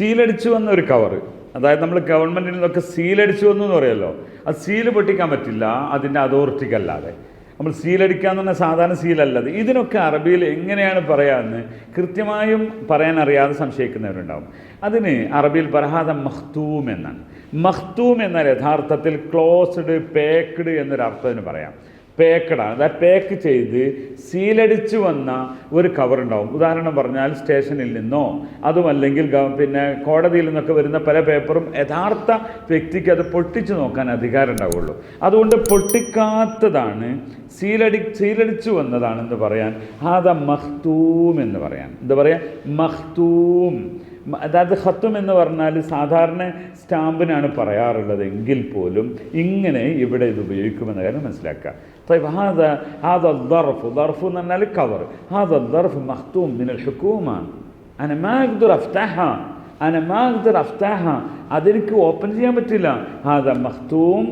സീലടിച്ചു വന്ന ഒരു കവർ അതായത് നമ്മൾ ഗവൺമെന്റിൽ നിന്നൊക്കെ സീലടിച്ചു വന്നു എന്ന് പറയുമല്ലോ അത് സീൽ പൊട്ടിക്കാൻ പറ്റില്ല അതിന്റെ അതോറിറ്റിക്കല്ലാതെ നമ്മൾ സീലടിക്കാന്ന് പറഞ്ഞാൽ സാധാരണ സീലല്ലത്. ഇതിനൊക്കെ അറബിയിൽ എങ്ങനെയാണ് പറയാമെന്ന് കൃത്യമായും പറയാൻ അറിയാതെ സംശയിക്കുന്നവരുണ്ടാവും. അതിന് അറബിയിൽ ബർഹാദ മഖ്തൂം എന്നാണ്. മഖ്തൂം എന്നാൽ യഥാർത്ഥത്തിൽ ക്ലോസ്ഡ് പേക്ഡ് എന്നൊരു അർത്ഥത്തിന് പറയാം. പേക്കഡാണ്. അതായത് പേക്ക് ചെയ്ത് സീലടിച്ചു വന്ന ഒരു കവർ ഉണ്ടാവും. ഉദാഹരണം പറഞ്ഞാൽ സ്റ്റേഷനിൽ നിന്നോ അതുമല്ലെങ്കിൽ പിന്നെ കോടതിയിൽ നിന്നൊക്കെ വരുന്ന പല പേപ്പറും യഥാർത്ഥ വ്യക്തിക്ക് അത് പൊട്ടിച്ചു നോക്കാൻ അധികാരം ഉണ്ടാവുള്ളൂ. അതുകൊണ്ട് പൊട്ടിക്കാത്തതാണ് സീലടി സീലടിച്ചു വന്നതാണെന്ന് പറയാൻ. ഹാദ മഖ്തൂം എന്ന് പറയാൻ. എന്താ പറയുക മഖ്തൂം. മ- അതായത് ഹത്തും എന്ന് പറഞ്ഞാൽ സാധാരണ സ്റ്റാമ്പിനാണ് പറയാറുള്ളത് എങ്കിൽ പോലും ഇങ്ങനെ ഇവിടെ ഇത് ഉപയോഗിക്കുമെന്ന കാര്യം മനസ്സിലാക്കുക. ഹാദ ഹാദ ദർഫ് ദർഫ് എന്ന് പറഞ്ഞാൽ കവർ ഹാദ ദർഫ് മഹ്തൂം മിനൽ ഹുക്കൂമാണ് അനമാഗ്ദുർ അഫ്താഹ അനമാഗ്ദുർ അഫ്താഹ അതെനിക്ക് ഓപ്പൺ ചെയ്യാൻ പറ്റില്ല. ഹാദ മഹ്തൂം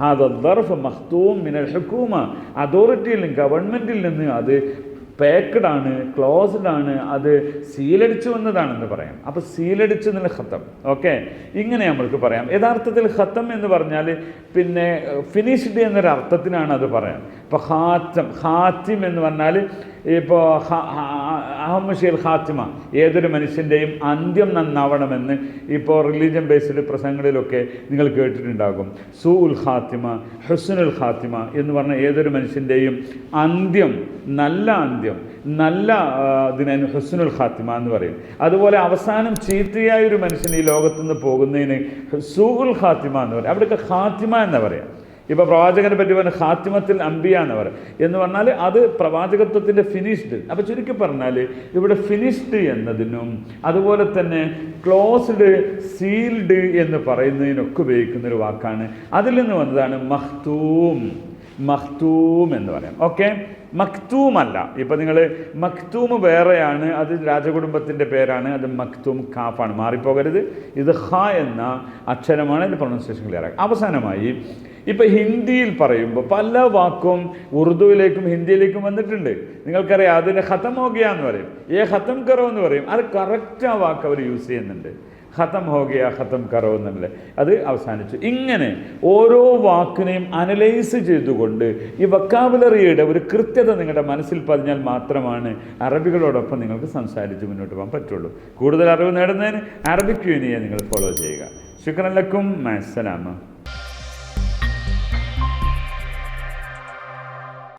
ഹാദ ദർഫ് മഹ്തൂം മിനൽ ഹുക്കൂമ അതോറിറ്റിയിൽ നിന്ന് ഗവൺമെന്റിൽ നിന്ന് അത് പാക്ക്ഡ് ആണ് ക്ലോസ്ഡ് ആണ് അത് സീലടിച്ചു വന്നതാണെന്ന് പറയാം. അപ്പോൾ സീലടിച്ചു എന്നുള്ള ഖത്തം. ഓക്കെ ഇങ്ങനെ നമ്മൾക്ക് പറയാം. യഥാർത്ഥത്തിൽ ഖത്തം എന്ന് പറഞ്ഞാൽ പിന്നെ ഫിനിഷ്ഡ് എന്നൊരു അർത്ഥത്തിനാണ് അത് പറയാം. ഇപ്പോൾ ഹാത്തം ഹാത്തിം എന്ന് പറഞ്ഞാൽ ഇപ്പോൾ അഹമ്മഷീൽ ഹാത്തിമ ഏതൊരു മനുഷ്യന്റെയും അന്ത്യം നന്നാവണമെന്ന് ഇപ്പോൾ റിലീജിയൻ ബേസ്ഡ് പ്രസംഗങ്ങളിലൊക്കെ നിങ്ങൾ കേട്ടിട്ടുണ്ടാകും. സു ഉൽ ഖാത്തിമ ഹുസ്നുൽ ഖാത്തിമ എന്ന് പറഞ്ഞ ഏതൊരു മനുഷ്യന്റെയും അന്ത്യം നല്ല അന്ത്യം നല്ല ഇതിനു ഹുസ്നുൽ ഖാത്തിമ എന്ന് പറയും. അതുപോലെ അവസാനം ചീത്തയായ ഒരു മനുഷ്യൻ ഈ ലോകത്തുനിന്ന് പോകുന്നതിന് സൂഉൽ ഖാത്തിമ എന്ന് പറയും. അവിടെയൊക്കെ ഖാത്തിമ എന്ന് പറയാം? ഇപ്പോൾ പ്രവാചകനെ പറ്റി പറഞ്ഞ ഹാത്തിമത്തിൽ അമ്പിയാണ് അവർ എന്ന് പറഞ്ഞാൽ അത് പ്രവാചകത്വത്തിന്റെ ഫിനിഷ്ഡ് അപ്പോൾ ചുരുക്കി പറഞ്ഞാൽ ഇവിടെ ഫിനിഷ്ഡ് എന്നതിനും അതുപോലെ തന്നെ ക്ലോസ്ഡ് സീൽഡ് എന്ന് പറയുന്നതിനൊക്കെ ഉപയോഗിക്കുന്ന ഒരു വാക്കാണ്. അതിൽ നിന്ന് വന്നതാണ് മഖ്തൂം മഖ്തൂം എന്ന് പറയാം. ഓക്കെ? മക്തൂം അല്ല. ഇപ്പം നിങ്ങൾ മക്തൂം വേറെയാണ് അത് രാജകുടുംബത്തിന്റെ പേരാണ് അത് മക്തൂം കാഫാണ്. മാറിപ്പോകരുത്. ഇത് ഹ എന്ന അക്ഷരമാണ് ഇത് പ്രൊണൗൺസിയേഷൻ ക്ലിയർ ആക്കുക. അവസാനമായി ഇപ്പം ഹിന്ദിയിൽ പറയുമ്പോൾ പല വാക്കും ഉറുദുവിലേക്കും ഹിന്ദിയിലേക്കും വന്നിട്ടുണ്ട്. നിങ്ങൾക്കറിയാം അതിന് ഖത്തം ഹോഗിയ എന്ന് പറയും. ഏ ഖത്തം കറോ എന്ന് പറയും. അത് കറക്റ്റ് ആ വാക്ക് അവർ യൂസ് ചെയ്യുന്നുണ്ട്. ഖത്തം ഹോഗിയ ഖത്തം കറോ എന്നുള്ളത് അത് അവസാനിച്ചു. ഇങ്ങനെ ഓരോ വാക്കിനെയും അനലൈസ് ചെയ്തുകൊണ്ട് ഈ വക്കാബുലറിയുടെ ഒരു കൃത്യത നിങ്ങളുടെ മനസ്സിൽ പതിഞ്ഞാൽ മാത്രമാണ് അറബികളോടൊപ്പം നിങ്ങൾക്ക് സംസാരിച്ച് മുന്നോട്ട് പോകാൻ പറ്റുള്ളൂ. കൂടുതൽ അറിവ് നേടുന്നതിന് അറബിക് യൂണിയെ നിങ്ങൾ ഫോളോ ചെയ്യുക. ശുക്രൻ ലക്കും മസ്സലാമ